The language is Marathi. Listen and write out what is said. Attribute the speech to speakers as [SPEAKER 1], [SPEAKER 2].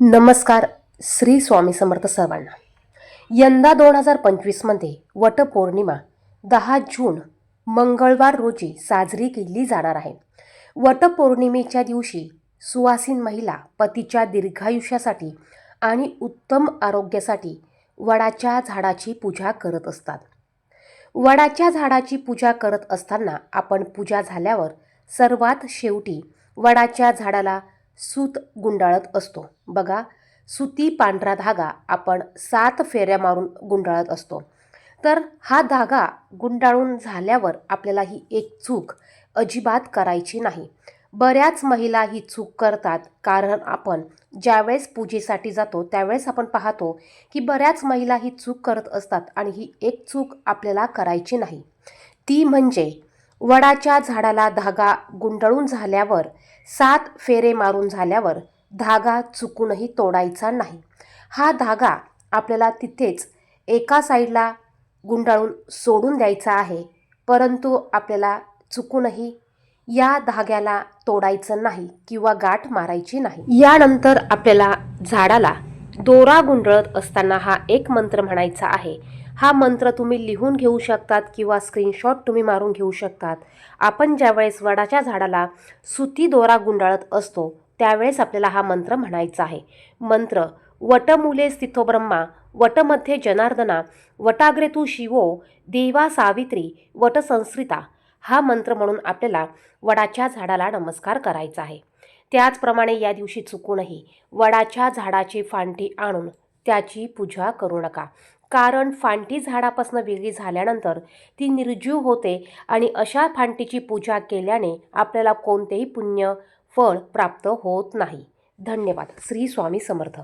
[SPEAKER 1] नमस्कार श्री स्वामी समर्थ सर्वांना. यंदा दोन हजार पंचवीसमध्ये वटपौर्णिमा दहा जून मंगळवार रोजी साजरी केली जाणार आहे. वटपौर्णिमेच्या दिवशी सुवासीन महिला पतीच्या दीर्घायुष्यासाठी आणि उत्तम आरोग्यासाठी वडाच्या झाडाची पूजा करत असतात. वडाच्या झाडाची पूजा करत असताना आपण पूजा झाल्यावर सर्वात शेवटी वडाच्या झाडाला सूत गुंडाळत असतो. बघा सुती पांढरा धागा आपण सात फेऱ्या मारून गुंडाळत असतो. तर हा धागा गुंडाळून झाल्यावर आपल्याला ही एक चूक अजिबात करायची नाही. बऱ्याच महिला ही चूक करतात कारण आपण ज्यावेळेस पूजेसाठी जातो त्यावेळेस आपण पाहतो की बऱ्याच महिला ही चूक करत असतात आणि ही एक चूक आपल्याला करायची नाही. ती म्हणजे वडाच्या झाडाला धागा गुंडाळून झाल्यावर सात फेरे मारून झाल्यावर धागा चुकूनही तोडायचा नाही. हा धागा आपल्याला तिथेच एका साईडला गुंडाळून सोडून द्यायचा आहे परंतु आपल्याला चुकूनही या धाग्याला तोडायचं नाही किंवा गाठ मारायची नाही. यानंतर आपल्याला झाडाला दोरा गुंडळत असताना हा एक मंत्र म्हणायचा आहे हा मंत्र तुम्ही लिहून घेऊ शकतात किंवा स्क्रीनशॉट तुम्ही मारून घेऊ शकतात. आपण ज्यावेळेस वडाच्या झाडाला सुती दोरा गुंडाळत असतो त्यावेळेस आपल्याला हा मंत्र म्हणायचा आहे. मंत्र वटमुले स्थितो ब्रह्मा वटमध्ये जनार्दना वटाग्रे तू शिवो देवा सावित्री वटसंस्कृता हा मंत्र म्हणून आपल्याला वडाच्या झाडाला नमस्कार करायचा आहे. त्याचप्रमाणे या दिवशी चुकूनही वडाच्या झाडाची फांटी आणून त्याची पूजा करू नका. कारण फांटी झाडापासून वेगळी झाल्यानंतर ती निर्जीव होते आणि अशा फांटीची पूजा केल्याने आपल्याला कोणतेही पुण्य फळ प्राप्त होत नाही. धन्यवाद. श्री स्वामी समर्थ.